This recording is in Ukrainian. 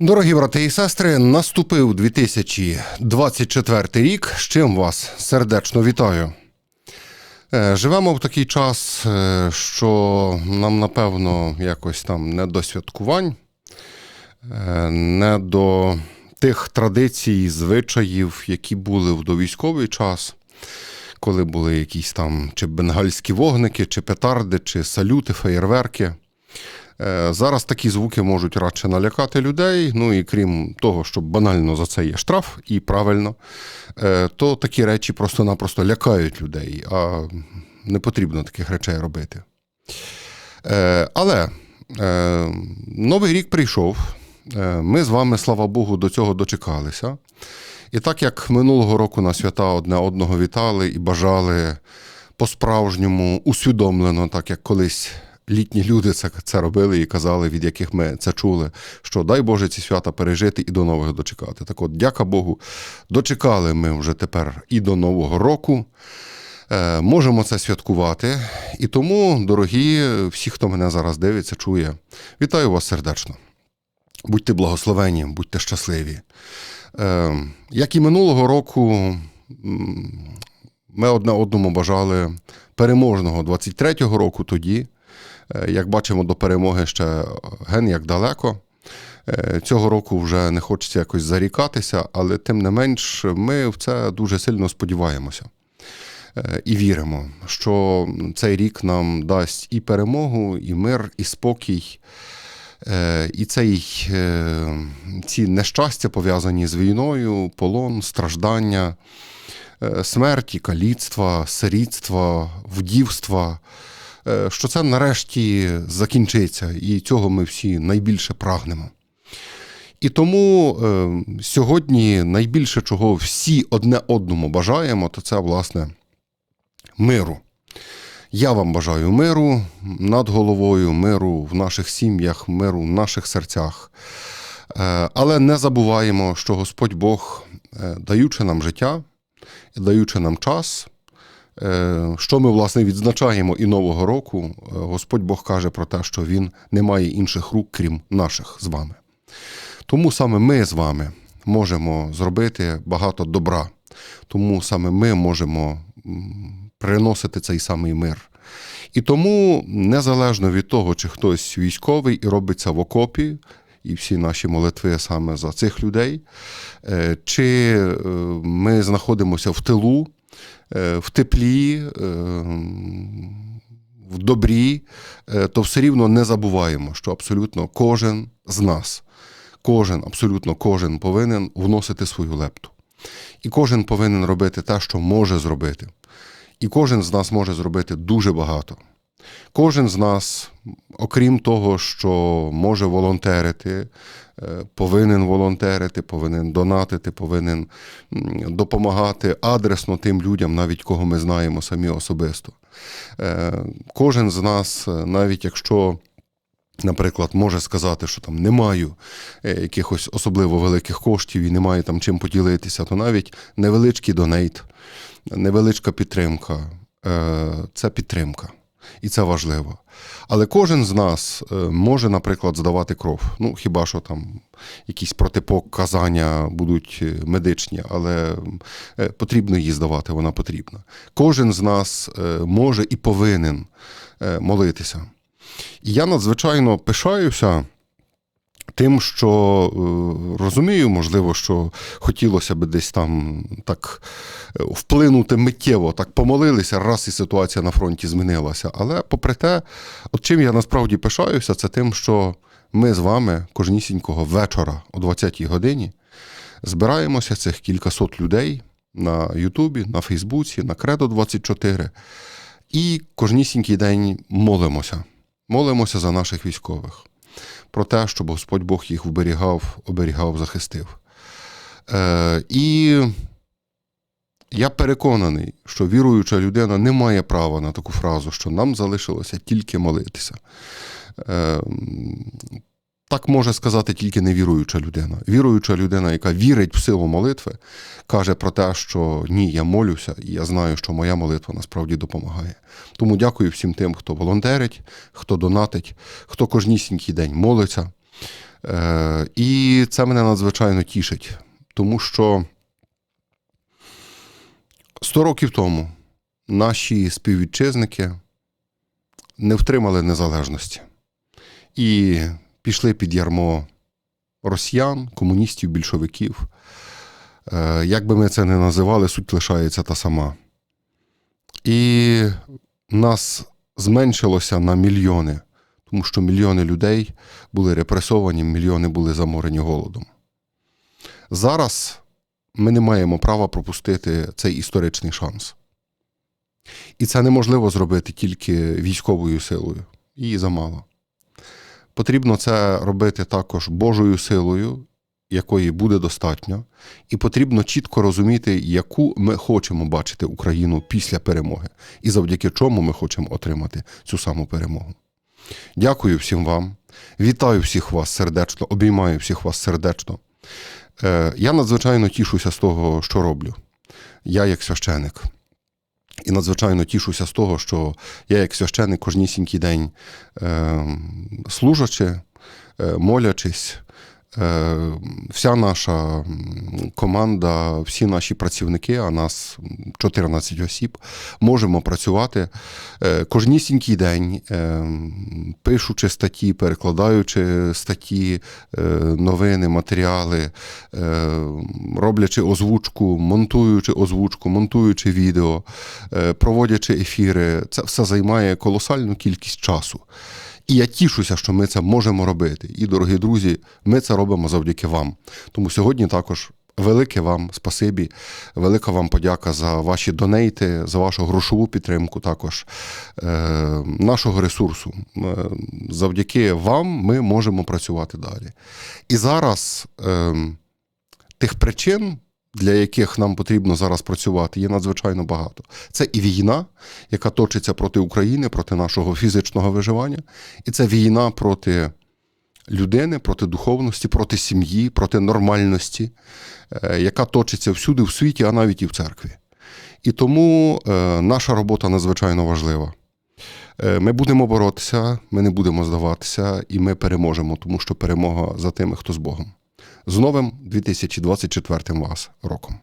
Дорогі брати і сестри, наступив 2024 рік. З чим вас сердечно вітаю. Е, Живемо в такий час, е, що нам, напевно, якось там не до святкувань, е, не до тих традицій, звичаїв, які були в довійськовий час, коли були якісь там чи бенгальські вогники, чи петарди, чи салюти, феєрверки. Е, Зараз такі звуки можуть радше налякати людей. Ну і крім того, що банально за це є штраф, і правильно, е, то такі речі просто-напросто лякають людей, а не потрібно таких речей робити. Е, Але новий рік прийшов. Ми з вами, слава Богу, до цього дочекалися. І так як минулого року на свята одне одного вітали і бажали по-справжньому усвідомлено, так як колись літні люди це, це робили і казали, від яких ми це чули, що дай Боже ці свята пережити і до нового дочекати. Так от, дяка Богу, дочекали ми вже тепер і до Нового року. Е, Можемо це святкувати. І тому, дорогі, всі, хто мене зараз дивиться, чує, вітаю вас сердечно. Будьте благословені, будьте щасливі. Е, Як і минулого року, ми одне одному бажали переможного 23-го року тоді. Е, Як бачимо, до перемоги ще ген як далеко. Е, Цього року вже не хочеться якось зарікатися, але тим не менш, ми в це дуже сильно сподіваємося е, і віримо, що цей рік нам дасть і перемогу, і мир, і спокій. І цей, ці нещастя пов'язані з війною, полон, страждання, смерті, каліцтва, сирітства, вдівства, що це нарешті закінчиться, і цього ми всі найбільше прагнемо. І тому е, сьогодні найбільше чого всі одне одному бажаємо, то це власне миру. Я вам бажаю миру над головою, миру в наших сім'ях, миру в наших серцях. Е, Але не забуваємо, що Господь Бог, е, даючи нам життя, даючи нам час, е, що ми, власне, відзначаємо і Нового року, е, Господь Бог каже про те, що Він не має інших рук, крім наших з вами. Тому саме ми з вами можемо зробити багато добра. Тому саме ми можемо приносити цей самий мир. І тому, незалежно від того, чи хтось військовий і робиться в окопі, і всі наші молитви саме за цих людей, е, чи е, ми знаходимося в тилу, е, в теплі, е, в добрі, е, то все рівно не забуваємо, що абсолютно кожен з нас, кожен, абсолютно кожен повинен вносити свою лепту. І кожен повинен робити те, що може зробити. І кожен з нас може зробити дуже багато. Кожен з нас, окрім того, що може волонтерити, е, повинен волонтерити, повинен донатити, повинен допомагати адресно тим людям, навіть кого ми знаємо самі особисто. Е, Кожен з нас, е, навіть якщо Наприклад, може сказати, що там не маю якихось особливо великих коштів і не маю там чим поділитися, то навіть невеличкий донейт, невеличка підтримка це підтримка. І це важливо. Але кожен з нас е, може, наприклад, здавати кров. Ну, хіба що там якісь протипоказання будуть е, медичні, але е, потрібно її здавати, вона потрібна. Кожен з нас може і повинен молитися. І я надзвичайно пишаюся тим, що е, розумію, можливо, що хотілося би десь там так е, вплинути миттєво, так помолилися, раз і ситуація на фронті змінилася. Але попри те, от чим я насправді пишаюся, це тим, що ми з вами кожнісінького вечора о 20-й годині збираємося цих кількасот людей на Ютубі, на Фейсбуці, на Кредо 24 і кожнісінький день молимося. Молимося за наших військових, про те, щоб Господь Бог їх вберігав, оберігав, захистив. Е, і я переконаний, що віруюча людина не має права на таку фразу, що нам залишилося тільки молитися. Е, так може сказати тільки невіруюча людина. Віруюча людина, яка вірить в силу молитви, каже про те, що ні, я молюся, і я знаю, що моя молитва насправді допомагає. Тому дякую всім тим, хто волонтерить, хто донатить, хто кожнісінький день молиться. Е, І це мене надзвичайно тішить, тому що 100 років тому наші співвітчизники не втримали незалежності і пішли під ярмо росіян, комуністів, більшовиків. Е, Як би ми це не називали, суть лишається та сама. І нас зменшилося на мільйони, тому що мільйони людей були репресовані, мільйони були заморені голодом. Зараз ми не маємо права пропустити цей історичний шанс. І це неможливо зробити тільки військовою силою. Її замало. Потрібно це робити також Божою силою, якої буде достатньо, і потрібно чітко розуміти, яку ми хочемо бачити Україну після перемоги, і завдяки чому ми хочемо отримати цю саму перемогу. Дякую всім вам. Вітаю всіх вас сердечно, обіймаю всіх вас сердечно. Е, Я надзвичайно тішуся з того, що роблю. Я як священик. І надзвичайно тішуся з того, що я, як священик, кожнісінький день е, служачи, е, молячись, вся наша команда, всі наші працівники, а нас 14 осіб, можемо працювати е, кожнісінький день, е, пишучи статті, перекладаючи статті, е, новини, матеріали, е, роблячи озвучку, монтуючи озвучку, монтуючи відео, е, проводячи ефіри. Це все займає колосальну кількість часу. І я тішуся, що ми це можемо робити. І, дорогі друзі, ми це робимо завдяки вам. Тому сьогодні також велике вам спасибі, велика вам подяка за ваші донейти, за вашу грошову підтримку, також е, нашого ресурсу. Е, завдяки вам ми можемо працювати далі. І зараз е, тих причин. Для яких нам потрібно зараз працювати, є надзвичайно багато. Це і війна, яка точиться проти України, проти нашого фізичного виживання, і це війна проти людини, проти духовності, проти сім'ї, проти нормальності, е, яка точиться всюди в світі, а навіть і в церкві. І тому е, наша робота надзвичайно важлива. Е, Ми будемо боротися, ми не будемо здаватися, і ми переможемо, тому що перемога за тими, хто з Богом. З новим 2024 вас роком.